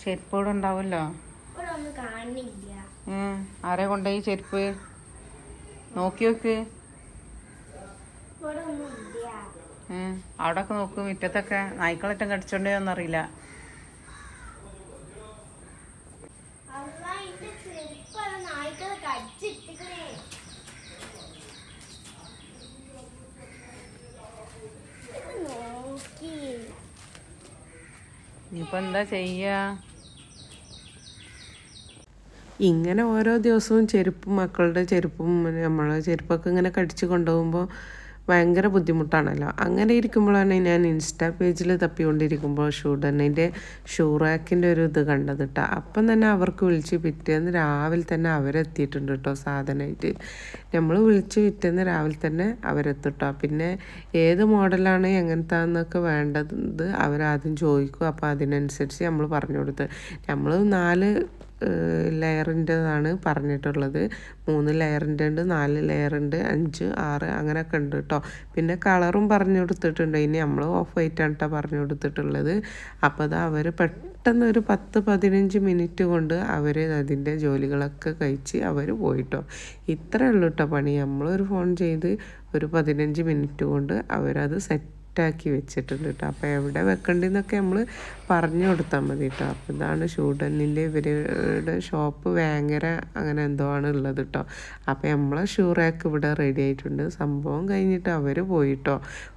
ചെരുപ്പ്. ഇവിടെ ഉണ്ടാവുമല്ലോ ആരെ കൊണ്ടുപോയി ചെരുപ്പ്? നോക്കി നോക്ക്. അവിടെ ഒക്കെ നോക്കും മുറ്റത്തൊക്കെ നായ്ക്കളറ്റം കടിച്ചോണ്ടോന്നറിയില്ല എന്റെ ചെരുപ്പ് അത് നായ്ക്കളെ കടിച്ചിട്ടിക്കണേ ഇത് നോക്കി ഇനിയിപ്പോൾ എന്താ ചെയ്യുക ഇങ്ങനെ ഓരോ ദിവസവും ചെരുപ്പും മക്കളുടെ ചെരുപ്പും നമ്മളെ ചെരുപ്പൊക്കെ ഇങ്ങനെ കടിച്ചു കൊണ്ടുപോകുമ്പോൾ ഭയങ്കര ബുദ്ധിമുട്ടാണല്ലോ. അങ്ങനെ ഇരിക്കുമ്പോഴാണ് ഞാൻ ഇൻസ്റ്റാ പേജിൽ തപ്പിക്കൊണ്ടിരിക്കുമ്പോൾ ഷൂഡനിന്റെ ഷൂ റാക്കിന്റെ ഒരു ഇത് കണ്ടത് കേട്ടോ അപ്പം തന്നെ അവർക്ക് വിളിച്ച് പിറ്റേന്ന് രാവിലെ തന്നെ അവരെത്തിയിട്ടുണ്ട് കേട്ടോ സാധനമായിട്ട് നമ്മൾ വിളിച്ച് പിറ്റേന്ന് രാവിലെ തന്നെ അവരെത്തിട്ടോ പിന്നെ ഏത് മോഡലാണ് എങ്ങനത്താന്നൊക്കെ വേണ്ടത് അവരാദ്യം ചോദിക്കും. അപ്പോൾ അതിനനുസരിച്ച് നമ്മൾ പറഞ്ഞു കൊടുത്ത്. നമ്മൾ നാല് ലെയറിന്റെതാണ് പറഞ്ഞിട്ടുള്ളത്. മൂന്ന് ലെയറിന്റെ ഉണ്ട് നാല് ലെയറുണ്ട് അഞ്ച് ആറ് അങ്ങനെയൊക്കെ ഉണ്ട് കേട്ടോ പിന്നെ കളറും പറഞ്ഞു കൊടുത്തിട്ടുണ്ട്. ഇനി നമ്മൾ ഓഫ് വൈറ്റ് ആണ് കേട്ടോ പറഞ്ഞു കൊടുത്തിട്ടുള്ളത്. അപ്പോൾ അത് അവർ പെട്ടെന്ന് ഒരു പത്ത് പതിനഞ്ച് മിനിറ്റ് കൊണ്ട് അവർ അതിന്റെ ജോലികളൊക്കെ കഴിച്ച് അവർ പോയിട്ടോ ഇത്രയേ ഉള്ളൂ കേട്ടോ പണി. നമ്മളൊരു ഫോൺ ചെയ്ത് ഒരു പതിനഞ്ച് മിനിറ്റ് കൊണ്ട് അവരത് സെറ്റ് സെറ്റാക്കി വെച്ചിട്ടുണ്ട് കേട്ടോ അപ്പോൾ എവിടെ വെക്കണ്ടെന്നൊക്കെ നമ്മൾ പറഞ്ഞു കൊടുത്താൽ മതി കേട്ടോ അപ്പോൾ ഇതാണ് ഷൂഡന്നിന്റെ ഇവരുടെ ഷോപ്പ് ഭയങ്കര അങ്ങനെ എന്തോ ആണ് ഉള്ളത് കേട്ടോ അപ്പോൾ നമ്മളെ ഷൂ റാക്ക് ഇവിടെ റെഡി ആയിട്ടുണ്ട്. സംഭവം കഴിഞ്ഞിട്ട് അവർ പോയിട്ടോ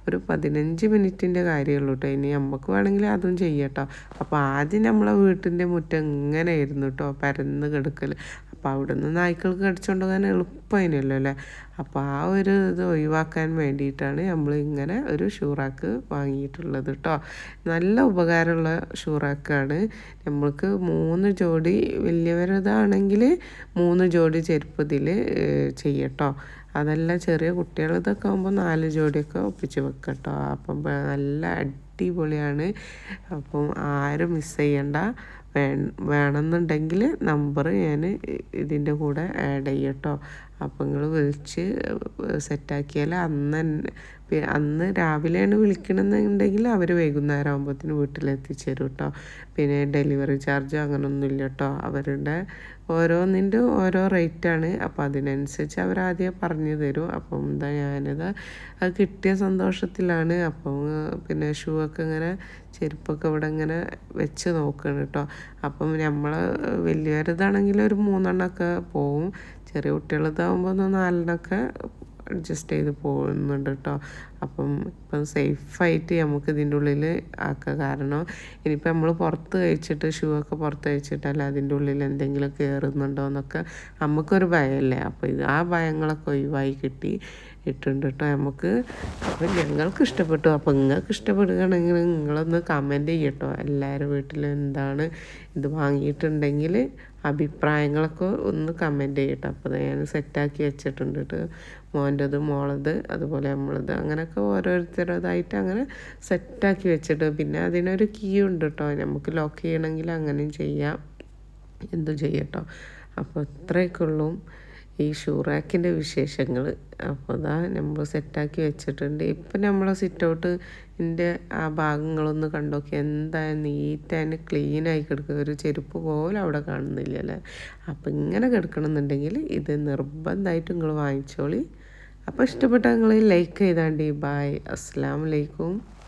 ഒരു പതിനഞ്ച് മിനിറ്റിന്റെ കാര്യമുള്ളൂ കേട്ടോ ഇനി നമുക്ക് വേണമെങ്കിൽ അതും ചെയ്യട്ടോ അപ്പോൾ ആദ്യം നമ്മളെ വീട്ടിന്റെ മുറ്റം ഇങ്ങനെ ആയിരുന്നു കേട്ടോ പരന്ന് കിടക്കൽ അപ്പോൾ അവിടെ നിന്ന് നായ്ക്കൾക്ക് കടിച്ചുകൊണ്ട് പോകാൻ എളുപ്പമായിരുന്നല്ലോ അല്ലേ? അപ്പോൾ ആ ഒരു ഇത് ഒഴിവാക്കാൻ വേണ്ടിയിട്ടാണ് നമ്മൾ ഇങ്ങനെ ഒരു ഷൂറാക്ക് വാങ്ങിയിട്ടുള്ളത് കേട്ടോ നല്ല ഉപകാരമുള്ള ഷൂറാക്കാണ്. നമ്മൾക്ക് മൂന്ന് ജോഡി വലിയവരതാണെങ്കിൽ മൂന്ന് ജോഡി ചെരുപ്പ് ഇതിൽ ചെയ്യട്ടോ. അതല്ല ചെറിയ കുട്ടികൾ ഇതൊക്കെ ആകുമ്പോൾ നാല് ജോഡിയൊക്കെ ഒപ്പിച്ച് വെക്കട്ടോ. അപ്പം നല്ല അടിപൊളിയാണ്. അപ്പം ആരും മിസ് ചെയ്യണ്ട. വേണമെന്നുണ്ടെങ്കിൽ നമ്പർ ഞാൻ ഇതിന്റെ കൂടെ ആഡ് ചെയ്യട്ടോ അപ്പോൾ നിങ്ങൾ വിളിച്ച് സെറ്റാക്കിയാൽ അന്ന് അന്ന് രാവിലെയാണ് വിളിക്കണമെന്നുണ്ടെങ്കിൽ അവർ വൈകുന്നേരം ആകുമ്പോഴത്തേന് വീട്ടിലെത്തിച്ചേരും കേട്ടോ പിന്നെ ഡെലിവറി ചാർജോ അങ്ങനൊന്നും ഇല്ല കേട്ടോ അവരുടെ ഓരോന്നിന്റെ ഓരോ റേറ്റാണ്. അപ്പോൾ അതിനനുസരിച്ച് അവർ ആദ്യം പറഞ്ഞു തരും. അപ്പം എന്താ ഞാനത് അത് കിട്ടിയ സന്തോഷത്തിലാണ്. അപ്പം പിന്നെ ഷൂ ഒക്കെ ഇങ്ങനെ ചെരുപ്പൊക്കെ ഇവിടെ ഇങ്ങനെ വെച്ച് നോക്കണം കേട്ടോ അപ്പം നമ്മൾ വലിയവരതാണെങ്കിൽ ഒരു മൂന്നെണ്ണമൊക്കെ പോവും. ചെറിയ കുട്ടികളതാകുമ്പോൾ ഒന്ന് നാലെണ്ണമൊക്കെ അഡ്ജസ്റ്റ് ചെയ്ത് പോകുന്നുണ്ട് കേട്ടോ. അപ്പം ഇപ്പം സേഫായിട്ട് നമുക്ക് ഇതിന്റെ ഉള്ളിൽ ആക്കുക കാരണം ഇനിയിപ്പോൾ നമ്മൾ പുറത്ത് കഴിച്ചിട്ട് ഷൂ ഒക്കെ പുറത്ത് കഴിച്ചിട്ടല്ല അതിന്റെ ഉള്ളിൽ എന്തെങ്കിലും കയറുന്നുണ്ടോ എന്നൊക്കെ നമുക്കൊരു ഭയമല്ലേ അപ്പോൾ ഇത് ആ ഭയങ്ങളൊക്കെ ഒഴിവായി കിട്ടി ഇട്ടുണ്ട് കേട്ടോ നമുക്ക്. അപ്പം ഞങ്ങൾക്ക് ഇഷ്ടപ്പെട്ടു. അപ്പോൾ നിങ്ങൾക്ക് ഇഷ്ടപ്പെടുകയാണെങ്കിൽ നിങ്ങളൊന്ന് കമന്റ് ചെയ്യട്ടോ എല്ലാവരും വീട്ടിലും എന്താണ് ഇത് വാങ്ങിയിട്ടുണ്ടെങ്കിൽ അഭിപ്രായങ്ങളൊക്കെ ഒന്ന് കമന്റ് ചെയ്യട്ടോ. അപ്പോൾ ഞാൻ സെറ്റാക്കി വെച്ചിട്ടുണ്ട് കേട്ടോ മോന്റെത് മോളത് അതുപോലെ നമ്മളത്. അങ്ങനെയൊക്കെ ഓരോരുത്തരതായിട്ട് അങ്ങനെ സെറ്റാക്കി വെച്ചിട്ട് പിന്നെ അതിനൊരു കീ ഉണ്ട് കേട്ടോ നമുക്ക് ലോക്ക് ചെയ്യണമെങ്കിൽ അങ്ങനെയും ചെയ്യാം. എന്തും ചെയ്യട്ടോ അപ്പോൾ ഇത്രയൊക്കെ ഉള്ളൂ. ഈ ഷൂറാക്കിന്റെ വിശേഷങ്ങൾ അപ്പോൾ അതാ നമ്മൾ സെറ്റാക്കി വെച്ചിട്ടുണ്ട്. ഇപ്പം നമ്മൾ സിറ്റൗട്ട് ഇതിന്റെ ആ ഭാഗങ്ങളൊന്ന് കണ്ടോക്കി എന്താ നീറ്റനെ ക്ലീൻ ആയി കിടക്കുക ഒരു ചെരുപ്പ് പോലും അവിടെ കാണുന്നില്ല അല്ലേ? അപ്പം ഇങ്ങനെ കിടക്കണമെന്നുണ്ടെങ്കിൽ ഇത് നിർബന്ധമായിട്ട് നിങ്ങൾ വാങ്ങിച്ചോളി. അപ്പോൾ ഇഷ്ടപ്പെട്ട നിങ്ങൾ ലൈക്ക് ചെയ്താണ്ടി. ബായ് അസ്സാം വലൈക്കും